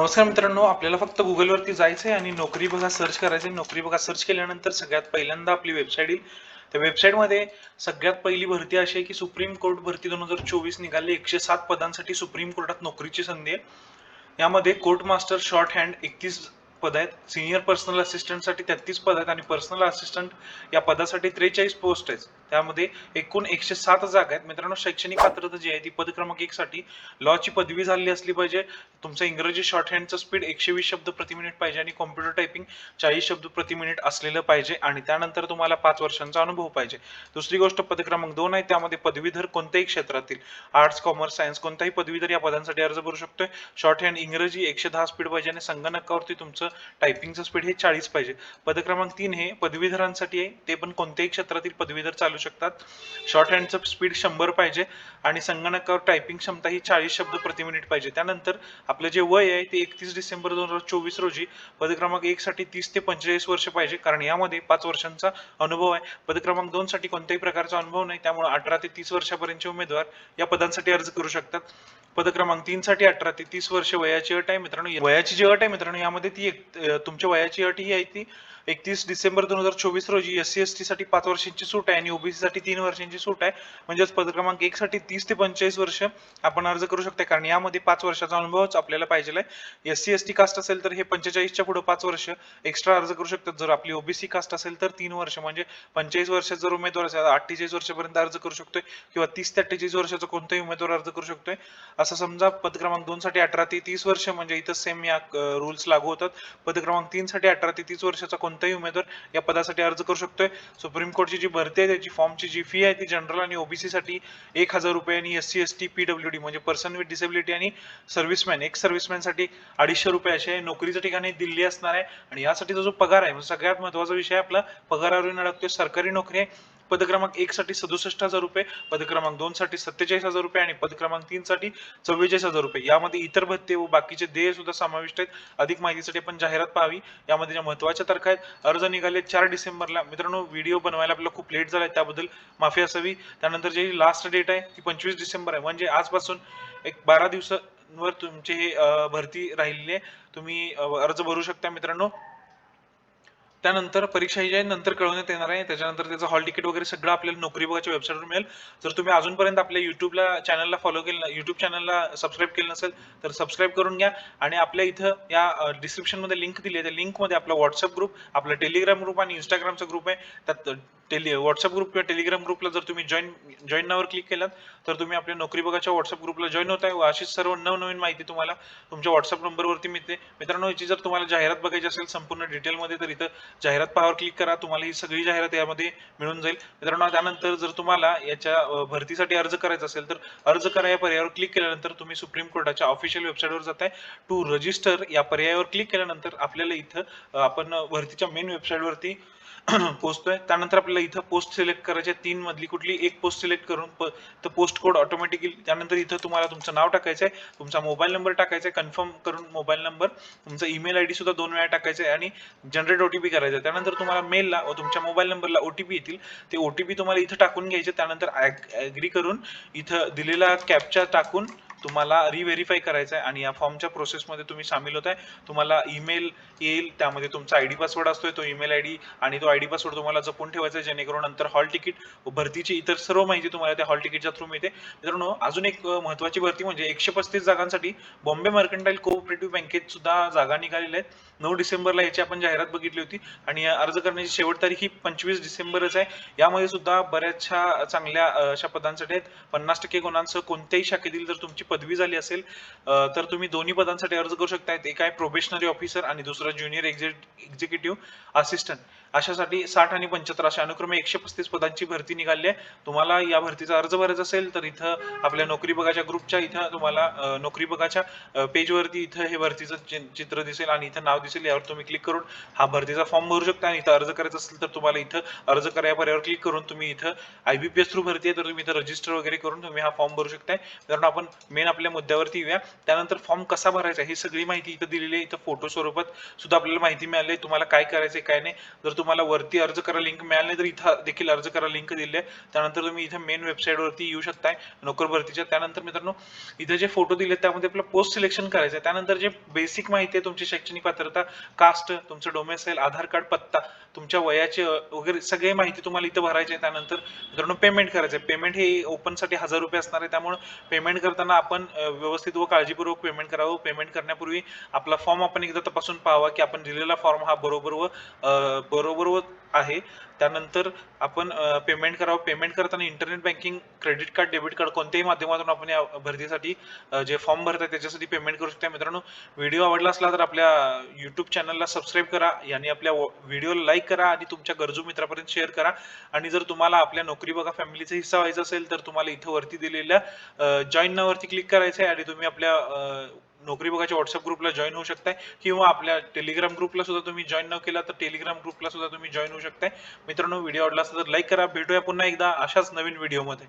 नमस्कार मित्रांनो आपल्याला फक्त गुगलवरती जायचं आहे आणि नोकरी बघा सर्च करायचं आहे नोकरी बघा सर्च केल्यानंतर सगळ्यात पहिल्यांदा आपली वेबसाईट येईल. त्या वेबसाईटमध्ये सगळ्यात पहिली भरती अशी आहे की सुप्रीम कोर्ट भरती दोन हजार चोवीस निघाली. एकशे सात पदांसाठी सुप्रीम कोर्टात नोकरीची संधी आहे. यामध्ये कोर्ट मास्टर शॉर्ट हँड एकतीस पद आहेत. सिनियर पर्सनल असिस्टंटसाठी तेहतीस पद आहेत आणि पर्सनल असिस्टंट या पदासाठी त्रेचाळीस पोस्ट आहेत. त्यामध्ये एकूण एकशे सात जागा आहेत. मित्रांनो शैक्षणिक पात्रता जी आहे ती पद क्रमांक एक साठी लॉची पदवी झालेली असली पाहिजे. तुमचं इंग्रजी शॉर्ट हँडचं स्पीड एकशे वीस शब्द प्रति मिनिट पाहिजे आणि कॉम्प्युटर टायपिंग चाळीस शब्द प्रति मिनिट असलेलं पाहिजे. आणि त्यानंतर तुम्हाला पाच वर्षांचा अनुभव पाहिजे. दुसरी गोष्ट पद क्रमांक दोन आहे. त्यामध्ये पदवीधर कोणत्याही क्षेत्रातील आर्ट्स कॉमर्स सायन्स कोणताही पदवीधर या पदांसाठी अर्ज भरू शकतोय. शॉर्ट हँड इंग्रजी एकशे दहा स्पीड पाहिजे आणि संगणकावरती तुमचं टायपिंगचं स्पीड हे चाळीस पाहिजे. पद क्रमांक तीन हे पदवीधरांसाठी आहे. ते पण कोणत्याही क्षेत्रातील पदवीधर चालू शकतात. शॉर्ट हँडचं स्पीड शंभर पाहिजे आणि संगणकावर टायपिंग क्षमता ही चाळीस शब्द प्रति मिनिट पाहिजे. त्यानंतर आपलं जे वय आहे ते एकतीस डिसेंबर दोन हजार चोवीस रोजी पद क्रमांक एक साठी तीस ते पंचेचाळीस वर्ष पाहिजे. कारण यामध्ये पाच वर्षांचा अनुभव आहे. पद क्रमांक दोन साठी कोणत्याही प्रकारचा अनुभव नाही. त्यामुळे अठरा ते तीस वर्षापर्यंतचे उमेदवार या पदांसाठी अर्ज करू शकतात. पदक्रमांक तीन साठी अठरा ते तीस वर्ष वयाची अट आहे मित्रांनो. वयाची जी अट आहे मित्रांनो यामध्ये ती एक तुमच्या वयाची अट ही आहे ती एकतीस डिसेंबर दोन हजार चोवीस रोजी एस सी एस टी साठी पाच वर्षांची सूट आहे आणि ओबीसी साठी तीन वर्षांची सूट आहे. म्हणजेच पद क्रमांक एक साठी तीस ते पंचेचाळीस वर्ष आपण अर्ज करू शकतो कारण यामध्ये पाच वर्षाचा अनुभवच आपल्याला पाहिजे आहे. S C S T caste असेल तर हे पंचेचाळीसच्या पुढे पाच वर्ष एक्स्ट्रा अर्ज करू शकतात. जर आपली ओबीसी कास्ट असेल तर तीन वर्ष. म्हणजे पंचेचाळीस वर्ष जर उमेदवार असेल अठ्ठेचाळीस वर्षापर्यंत अर्ज करू शकतोय. किंवा तीस ते अठ्ठेचाळीस वर्षाचा कोणताही उमेदवार अर्ज करू शकतोय. असं समजा पद क्रमांक दोन साठी अठरा ते तीस वर्ष म्हणजे इथं सेम या रूल्स लागू होतात. पद क्रमांक तीन साठी अठरा ते तीस वर्षाचा कोणताही उमेदवार या पदासाठी अर्ज करू शकतोय. सुप्रीम कोर्टची जी भरती आहे त्याची फॉर्मची जी फी आहे ती जनरल आणि ओबीसी साठी एक हजार रुपये आणि S C S T P W D म्हणजे पर्सन विथ डिसेबिलिटी आणि सर्व्हिसमॅन एक सर्व्हिसमॅनसाठी अडीचशे रुपये असे नोकरीच्या ठिकाणी दिल्ली असणार आहे. आणि यासाठीचा जो पगार आहे म्हणजे सगळ्यात महत्त्वाचा विषय आपला पगारावरून अडकतोय सरकारी नोकरी आहे. पद क्रमांक एक साठी सदुसष्ट हजार रुपये पद क्रमांक दोन साठी सत्तेचाळीस हजार रुपये आणि पद क्रमांक तीन साठी चव्वेचाळीस हजार रुपये. यामध्ये इतर भत्ते व बाकीचे देय सुद्धा समाविष्ट आहेत. अधिक माहितीसाठी आपण जाहिरात पाहावी. यामध्ये ज्या महत्त्वाच्या तारखा आहेत अर्ज निघाले चार डिसेंबरला. मित्रांनो व्हिडिओ बनवायला आपल्याला खूप लेट झालाय त्याबद्दल माफी असावी. त्यानंतर जी लास्ट डेट आहे ती पंचवीस डिसेंबर आहे. म्हणजे आजपासून एक बारा दिवसांवर तुमची हे भरती राहिलेली आहे. तुम्ही अर्ज भरू शकता मित्रांनो. त्यानंतर परीक्षा ही जी आहे नंतर कळवण्यात येणार आहे. त्याच्यानंतर त्याचं हॉल तिकीट वगैरे सगळं आपल्याला नोकरी बघाच्या वेबसाईटवर मिळेल. जर तुम्ही अजूनपर्यंत आपल्या युट्यूबला चॅनलला फॉलो केलं युट्यूब चॅनलला सबस्क्राईब केलं नसेल तर सबस्क्राईब करून घ्या. आणि आपल्या इथं या डिस्क्रिप्शनमध्ये लिंक दिली आहे. त्या लिंकमध्ये आपला व्हॉट्सअप ग्रुप आपला टेलिग्राम ग्रुप आणि इंस्टाग्रामचा ग्रुप आहे. त्यात टेली व्हॉट्सअप ग्रुप किंवा टेलिग्राम ग्रुपला जर तुम्ही जॉईन जॉईन नावर क्लिक केलात तर तुम्ही आपल्या नोकरी बघाच्या व्हॉट्सअप ग्रुपला जॉईन होताय व अशीच सर्व नवनवीन माहिती तुम्हाला तुमच्या व्हॉट्सअप नंबरवरती मिळते. मित्रांनो याची जर तुम्हाला जाहिरात बघायची असेल संपूर्ण डिटेलमध्ये तर इथं जाहिरात पाहावर क्लिक करा. तुम्हाला ही सगळी जाहिरात यामध्ये मिळून जाईल. मित्रांनो त्यानंतर जर तुम्हाला याच्या भरतीसाठी अर्ज करायचा असेल तर अर्ज करा. या पर्यायावर क्लिक केल्यानंतर तुम्ही सुप्रीम कोर्टाच्या ऑफिशियल वेबसाईटवर जात आहे टू रजिस्टर या पर्यायावर क्लिक केल्यानंतर आपल्याला इथं आपण भरतीच्या मेन वेबसाईटवरती पोहोचतोय त्यानंतर आपल्याला इथं पोस्ट सिलेक्ट करायचे आहे. तीन मधली कुठली एक पोस्ट सिलेक्ट करून तर पोस्ट कोड ऑटोमॅटिकली त्यानंतर इथं तुम्हाला तुमचं नाव टाकायचं आहे तुमचा मोबाईल नंबर टाकायचा आहे कन्फर्म करून मोबाईल नंबर तुमचा ईमेल आयडी सुद्धा दोन वेळा टाकायचा आहे आणि जनरेट ओटीपी करायचा आहे त्यानंतर तुम्हाला मेलला व तुमच्या मोबाईल नंबरला ओटीपी येतील. ते ओटीपी तुम्हाला इथं टाकून घ्यायचे. त्यानंतर ॲग्री करून इथं दिलेला कॅपचा टाकून तुम्हाला रिव्हेरीफाय करायचं आहे आणि या फॉर्मच्या प्रोसेसमध्ये तुम्ही सामील होत आहे तुम्हाला ईमेल येईल त्यामध्ये तुमचा आय डी पासवर्ड असतोय तो ईमेल आय डी आणि तो आय डी पासवर्ड तुम्हाला जपून ठेवायचा आहे जेणेकरून नंतर हॉल तिकीट भरतीची इतर सर्व माहिती तुम्हाला त्या हॉल तिकीटच्या थ्रू मिळते. मित्रांनो अजून एक महत्वाची भरती म्हणजे एकशे पस्तीस जागांसाठी बॉम्बे मर्कंटाईल कोऑपरेटिव्ह बँकेत सुद्धा जागा निघालेल्या आहेत. नऊ डिसेंबरला याची आपण जाहिरात बघितली होती आणि अर्ज करण्याची शेवट तारीख ही पंचवीस डिसेंबरच आहे. यामध्ये सुद्धा बऱ्याचशा चांगल्या अशा पदांसाठी आहेत. पन्नास टक्के गुणांसह कोणत्याही शाखेतील जर तुमची पदवी झाली असेल तर तुम्ही दोन्ही पदांसाठी अर्ज करू शकता एक आहे प्रोबेशनरी ऑफिसर आणि दुसरा ज्युनियर एक्झिक्युटिव्ह असिस्टंट अशासाठी साठ आणि पंच्याहत्तर अशा अनुक्रमे एकशे पस्तीस पदांची भरती निघाली आहे. तुम्हाला या भरतीचा अर्ज भरायचा असेल तर इथं आपल्या नोकरी बघाच्या ग्रुपच्या इथं तुम्हाला नोकरी बघाच्या पेजवरती इथं हे भरतीचं चित्र दिसेल आणि इथं नाव दिसेल यावर तुम्ही क्लिक करून हा भरतीचा फॉर्म भरू शकता. आणि इथं अर्ज करायचा असेल तर तुम्हाला इथं अर्ज करा या पर्यायावर क्लिक करून तुम्ही इथं आयबीपीएस थ्रू भरती आहे तर तुम्ही इथं रजिस्टर वगैरे करून तुम्ही हा फॉर्म भरू शकताय. कारण आपण मेन आपल्या मुद्द्यावरती येऊया. त्यानंतर फॉर्म कसा भरायचा ही सगळी माहिती इथं दिलेली आहे. इथं फोटो स्वरूपात सुद्धा आपल्याला माहिती मिळाली आहे. तुम्हाला काय करायचं काय नाही. जर तुम्हाला वरती अर्ज करा लिंक मिळाली नाही तर इथं देखील अर्ज करा लिंक दिली आहे. त्यानंतर तुम्ही इथं मेन वेबसाईटवरती येऊ शकताय नोकर भरतीच्या. त्यानंतर मित्रांनो इथं जे फोटो दिले त्यामध्ये आपलं पोस्ट सिलेक्शन करायचं आहे. त्यानंतर जे बेसिक माहिती आहे तुमची शैक्षणिक पात्रता कास्ट तुमचं डोमेसाईल आधार कार्ड पत्ता तुमच्या वयाचे वगैरे सगळी माहिती तुम्हाला इथं भरायची आहे. त्यानंतर मित्रांनो पेमेंट करायचं आहे. पेमेंट हे ओपनसाठी हजार रुपये असणार आहे. त्यामुळे पेमेंट करताना आपण व्यवस्थित व काळजीपूर्वक पेमेंट करावं. पेमेंट करण्यापूर्वी आपला फॉर्म आपण एकदा तपासून पाहावा की आपण दिलेला फॉर्म हा बरोबर व बरोबर व आहे. त्यानंतर आपण पेमेंट करावं. पेमेंट करताना internet banking credit card debit card कोणत्याही माध्यमातून आपण या भरतीसाठी जे फॉर्म भरताय त्याच्यासाठी पेमेंट करू शकता मित्रांनो व्हिडिओ आवडला असला तर आपल्या यूट्यूब चॅनलला सबस्क्राईब करा. आणि आपल्या व्हिडिओला लाईक करा आणि तुमच्या गरजू मित्रापर्यंत शेअर करा. आणि जर तुम्हाला आपल्या नोकरी बघा फॅमिलीचा हिस्सा व्हायचा असेल तर तुम्हाला इथं वरती दिलेल्या जॉईन नावरती क्लिक करायचं आहे आणि तुम्ही आपल्या नोकरी बघाच्या व्हॉट्सअप ग्रुपला जॉईन होऊ शकताय किंवा आपल्या टेलिग्राम ग्रुपला सुद्धा तुम्ही जॉईन न केला तर टेलिग्राम ग्रुपला सुद्धा तुम्ही जॉईन होऊ शकताय. मित्रांनो व्हिडिओ आवडला असता तर लाईक करा. भेटूया पुन्हा एकदा अशाच नवीन व्हिडिओमध्ये